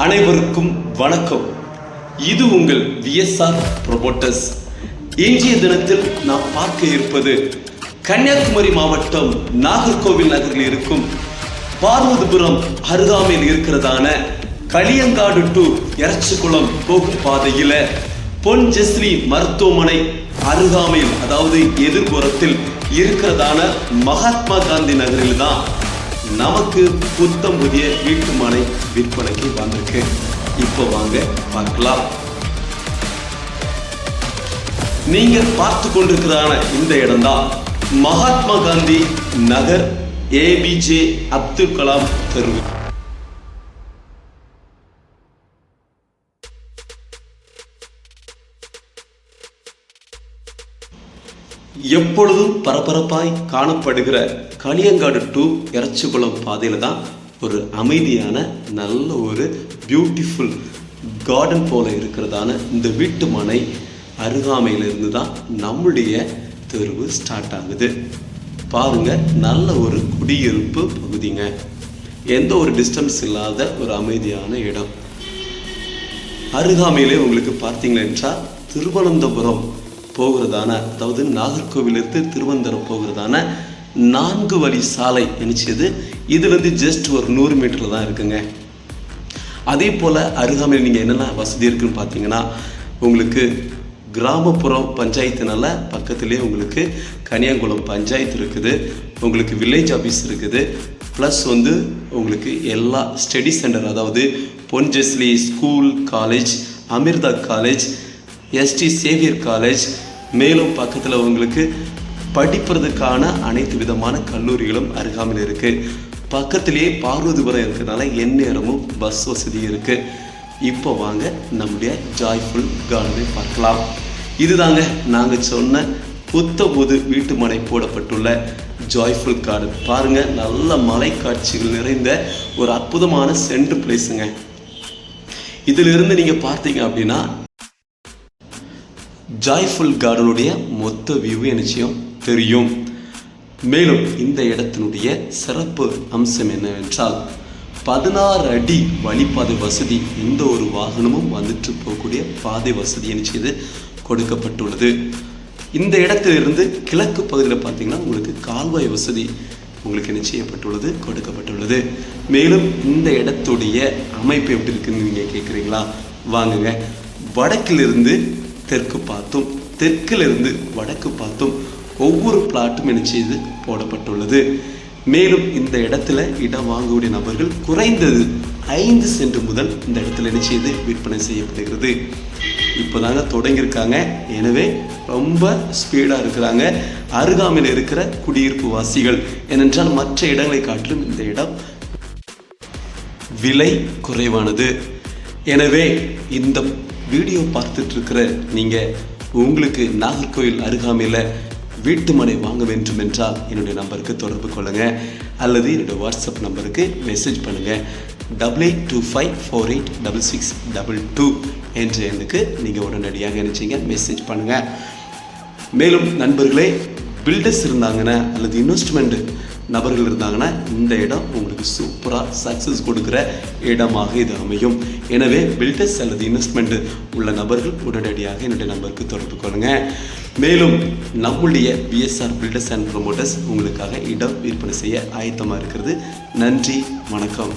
அனைவருக்கும் வணக்கம். இது உங்கள் விஎஸ்ஆர் ப்ரொமோட்டர்ஸ் இன்றைய தினத்தில் நாம் பார்க்க இருப்பது கன்னியாகுமரி மாவட்டம் நாகர்கோவில் நகரில் இருக்கும் பார்வதிபுரம் அருகாமையில் இருக்கிறதான களியங்காடு டு எரச்சிக்குளம் போகும் பாதையில பொன் ஜெஸ்னி மருத்துவமனை அருகாமையில் அதாவது எதிர்புறத்தில் இருக்கிறதான மகாத்மா காந்தி நகரில் தான் நமக்கு புத்தம் புதிய வீட்டு மனை விற்பனைக்கு வந்திருக்கு. இப்போ வாங்க பார்க்கலாம். நீங்க பார்த்து கொண்டிருக்கிறதான இந்த இடம்தான் மகாத்மா காந்தி நகர் ஏபிஜே அப்துல் கலாம் தெரு. எப்பொழுதும் பரபரப்பாய் காணப்படுகிற களியங்காடு டு இறச்சிக்குளம் பாதையில் தான் ஒரு அமைதியான நல்ல ஒரு பியூட்டிஃபுல் கார்டன் போல இருக்கிறதான இந்த வீட்டு மனை அருகாமையிலிருந்து தான் நம்முடைய தெருவு ஸ்டார்ட் ஆகுது. பாருங்க நல்ல ஒரு குடியிருப்பு பகுதிங்க. எந்த ஒரு டிஸ்டன்ஸ் இல்லாத ஒரு அமைதியான இடம். அருகாமையிலே உங்களுக்கு பார்த்தீங்க என்றால் திருவனந்தபுரம் போகிறதான அதாவது நாகர்கோவிலிருந்து திருவனந்தபுரம் போகிறதான நான்கு வழி சாலை நினைச்சது இதுலேருந்து ஜஸ்ட் ஒரு நூறு மீட்டரில் தான் இருக்குங்க. அதே போல் அருகாமையில் நீங்கள் என்னென்ன வசதி இருக்குன்னு பார்த்தீங்கன்னா உங்களுக்கு கிராமப்புறம் பஞ்சாயத்துனால பக்கத்துலேயே உங்களுக்கு கனியாங்குளம் பஞ்சாயத்து இருக்குது. உங்களுக்கு வில்லேஜ் ஆஃபீஸ் இருக்குது. ப்ளஸ் வந்து உங்களுக்கு எல்லா ஸ்டடி சென்டர் அதாவது Ponjesly school college Amrita college ST Xavier college மேலும் பக்கத்தில் உங்களுக்கு படிப்பதற்கான அனைத்து விதமான கல்லூரிகளும் அருகாமையில் இருக்குது பக்கத்திலேயே பார்வதிபுரம் இருக்கிறதுனால எந்நேரமும் பஸ் வசதி இருக்குது இப்போ வாங்க நம்முடைய ஜாய்ஃபுல் கார்டனை பார்க்கலாம். இதுதாங்க நாங்கள் சொன்ன புத்த புது வீட்டு மனை போடப்பட்டுள்ள ஜாய்ஃபுல் கார்டன் பாருங்க நல்ல மலை காட்சிகள் நிறைந்த ஒரு அற்புதமான சென்ட்ரு பிளேஸுங்க இதிலிருந்து நீங்கள் பார்த்தீங்க அப்படின்னா ஜாய்ஃபுல் கார்டனுடைய மொத்த வியூ நிச்சயம். தெரியும். மேலும் இந்த இடத்தினுடைய சிறப்பு அம்சம் என்னவென்றால் பதினாறு அடி வழிபாதை வசதி எந்த ஒரு வாகனமும் வந்துட்டு போகக்கூடிய பாதை வசதி செய்து கொடுக்கப்பட்டுள்ளது. இந்த இடத்திலிருந்து கிழக்கு பகுதியில் பார்த்தீங்கன்னா உங்களுக்கு கால்வாய் வசதி உங்களுக்கு என்ன செய்யப்பட்டுள்ளது? கொடுக்கப்பட்டுள்ளது. மேலும் இந்த இடத்துடைய அமைப்பு எப்படி இருக்குன்னு நீங்கள் கேட்குறீங்களா வாங்குங்க. வடக்கிலிருந்து தெற்கு பார்த்தும் தெற்கிலிருந்து வடக்கு பார்த்தும் ஒவ்வொரு பிளாட்டும் என்ன செய்து போடப்பட்டுள்ளது. மேலும் இந்த இடத்துல இடம் வாங்கக்கூடிய நபர்கள் குறைந்தது ஐந்து சென்ட் முதல் இந்த இடத்துல என்ன செய்து விற்பனை செய்யப்படுகிறது. இப்போதாங்க தொடங்கியிருக்காங்க. எனவே ரொம்ப ஸ்பீடாக இருக்கிறாங்க. அருகாமையில் இருக்கிற குடியிருப்பு வாசிகள். ஏனென்றால் மற்ற இடங்களை காட்டிலும் இந்த இடம் விலை குறைவானது. எனவே இந்த வீடியோ பார்த்துட்ருக்கிற நீங்கள் உங்களுக்கு நாகர்கோவில் அருகாமையில் வீட்டு மனை வாங்க வேண்டும் என்றால் என்னுடைய நம்பருக்கு தொடர்பு கொள்ளுங்கள் அல்லது என்னுடைய வாட்ஸ்அப் நம்பருக்கு மெசேஜ் பண்ணுங்கள் double eight two five four eight double six double two என்ற எண்ணுக்கு நீங்கள் உடனடியாக நினச்சிங்க மெசேஜ் பண்ணுங்கள் மேலும் நண்பர்களே பில்டர்ஸ் இருந்தாங்கன்னா அல்லது இன்வெஸ்ட்மெண்ட் நபர்கள் இருந்தாங்கன்னா இந்த இடம் உங்களுக்கு சூப்பராக சக்ஸஸ் கொடுக்குற இடமாக இது அமையும். எனவே பில்டர்ஸ் அல்லது இன்வெஸ்ட்மெண்ட் உள்ள நபர்கள் உடனடியாக என்னுடைய நம்பருக்கு தொடர்பு கொள்ளுங்கள் மேலும் நம்முடைய பிஎஸ்ஆர் பில்டர்ஸ் அண்ட் ப்ரொமோட்டர்ஸ் உங்களுக்காக இடம் விற்பனை செய்ய ஆயத்தமாக இருக்கிறது. நன்றி வணக்கம்.